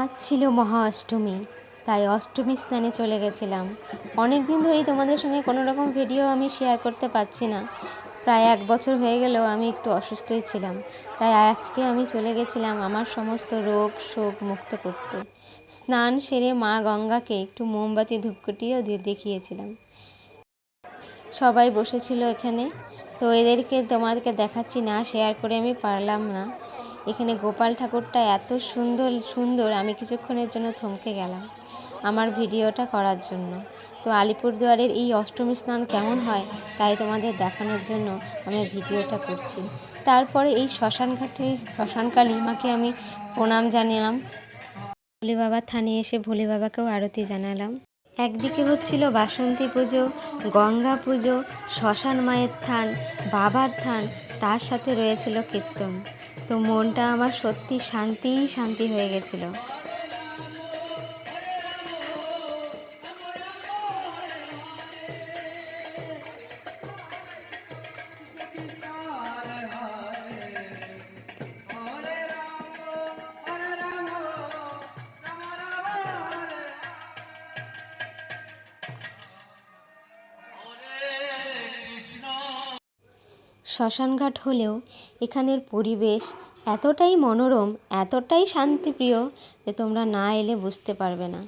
আজ ছিল মহা অষ্টমী, তাই অষ্টমী স্নানে চলে গেছিলাম। অনেক দিন ধরেই তোমাদের সঙ্গে কোনো রকম ভিডিও আমি শেয়ার করতে পারছি না। প্রায় এক বছর হয়ে গেলেও আমি একটু অসুস্থই ছিলাম, তাই আজকে আমি চলে গেছিলাম আমার সমস্ত রোগ শোক মুক্ত করতে। স্নান সেরে মা গঙ্গাকে একটু মোমবাতি ধূপকাঠিও দিয়ে দেখিয়েছিলাম। সবাই বসেছিল এখানে, তো এদেরকে তোমাদেরকে দেখাচ্ছি না শেয়ার করে আমি পারলাম না। এখানে গোপাল ঠাকুরটা এত সুন্দর সুন্দর, আমি কিছুক্ষণের জন্য থমকে গেলাম আমার ভিডিওটা করার জন্য। তো আলিপুরদুয়ারের এই অষ্টমী স্নান কেমন হয় তাই তোমাদের দেখানোর জন্য আমি ভিডিওটা করছি। তারপরে এই শ্মশান ঘাটে শ্মশানকালী মাকে আমি প্রণাম জানালাম। ভোলে বাবা থানে এসে ভোলে বাবাকেও আরতি জানালাম। একদিকে হচ্ছিল বাসন্তী পুজো, গঙ্গা পুজো, শ্মশান মায়ের থান, বাবার থান, তার সাথে রয়েছিল কীর্তন। তো মনটা আমার সত্যি শান্তিই শান্তি হয়ে গেছিল। শ্মশানঘাট হলেও এখানের পরিবেশ এতটাই মনোরম, এতটাই শান্তিপ্রিয় যে তোমরা না এলে বুঝতে পারবে না।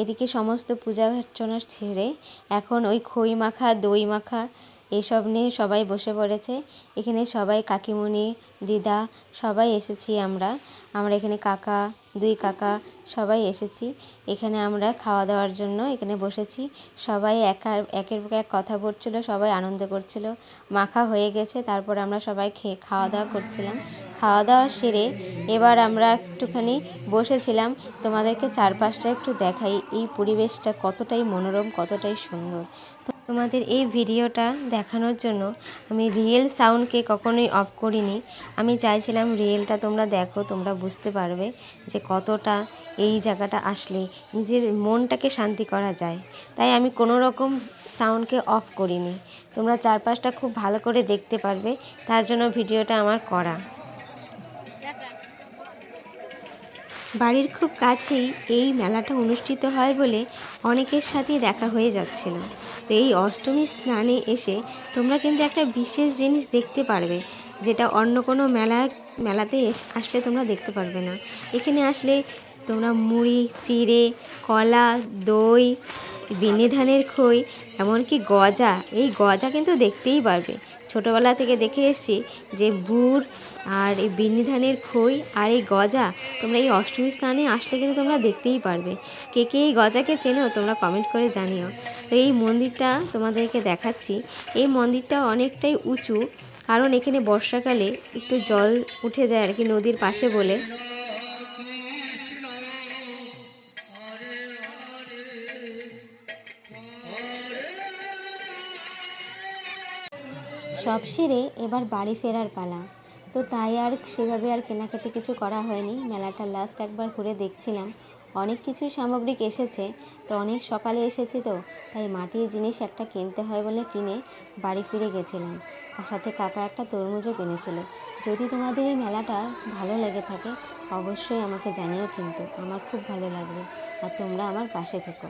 এদিকে সমস্ত পূজা অর্চনা ছেড়ে এখন ওই খই মাখা, দই মাখা এসব নিয়ে সবাই বসে পড়েছে। এখানে সবাই কাকিমণি, দিদা সবাই এসেছি আমরা। আমরা এখানে কাকা দুই কাকা, সবাই এসেছি। এখানে আমরা খাওয়া দাওয়ার জন্য এখানে বসেছি। সবাই একা, একের পর এক কথা বলছিল, সবাই আনন্দ করছিল। মাখা হয়ে গেছে, তারপর আমরা সবাই খেয়ে খাওয়া দাওয়া করছিলাম। খাওয়া দাওয়া সেরে এবার আমরা একটুখানি বসেছিলাম। তোমাদেরকে চারপাশটা একটু দেখাই, এই পরিবেশটা কতটাই মনোরম, কতটাই সুন্দর। তোমাদের এই ভিডিওটা দেখানোর জন্য আমি রিয়েল সাউন্ডকে কখনোই অফ করিনি। আমি চাইছিলাম রিয়েলটা তোমরা দেখো, তোমরা বুঝতে পারবে যে কতটা এই জায়গাটা আসলে নিজের মনটাকে শান্তি করা যায়। তাই আমি কোনো রকম সাউন্ডকে অফ করিনি। তোমরা চারপাশটা খুব ভালো করে দেখতে পারবে, তার জন্য ভিডিওটা আমার করা। বাড়ির খুব কাছেই এই মেলাটা অনুষ্ঠিত হয় বলে অনেকের সাথেই দেখা হয়ে যাচ্ছিল। তো এই অষ্টমী স্নানে এসে তোমরা কিন্তু একটা বিশেষ জিনিস দেখতে পারবে, যেটা অন্য কোনো মেলা, মেলাতে আসলে তোমরা দেখতে পারবে না। এখানে আসলে তোমরা মুড়ি, চিড়ে, কলা, দই বিনি ধানের খই, এমনকি গজা। এই গজা কিন্তু দেখতেই পারবে। ছোটোবেলা থেকে দেখে এসেছি যে গুড় আর এই বিন্নি ধানের খই আর এই গজা, তোমরা এই অষ্টমী স্থানে আসলে কিন্তু তোমরা দেখতেই পারবে। কে কে এই গজাকে চেনো, তোমরা কমেন্ট করে জানিও। তো এই মন্দিরটা তোমাদেরকে দেখাচ্ছি। এই মন্দিরটা অনেকটাই উঁচু, কারণ এখানে বর্ষাকালে একটু জল উঠে যায় আর কি নদীর পাশে বলে। সব সেরে এবার বাড়ি ফেরার পালা। তো তাই আর সেভাবে আর কেনাকাটি কিছু করা হয়নি। মেলাটা লাস্ট একবার ঘুরে দেখছিলাম। অনেক কিছুই সামগ্রিক এসেছে। তো অনেক সকালে এসেছি তো, তাই মাটির জিনিস একটা কিনতে হয় বলে কিনে বাড়ি ফিরে গেছিলাম। সাথে কাকা একটা তরমুজও কিনেছিল। যদি তোমাদের এই মেলাটা ভালো লেগে থাকে, অবশ্যই আমাকে জানিও কিন্তু। আমার খুব ভালো লাগবে। আর তোমরা আমার পাশে থেকো।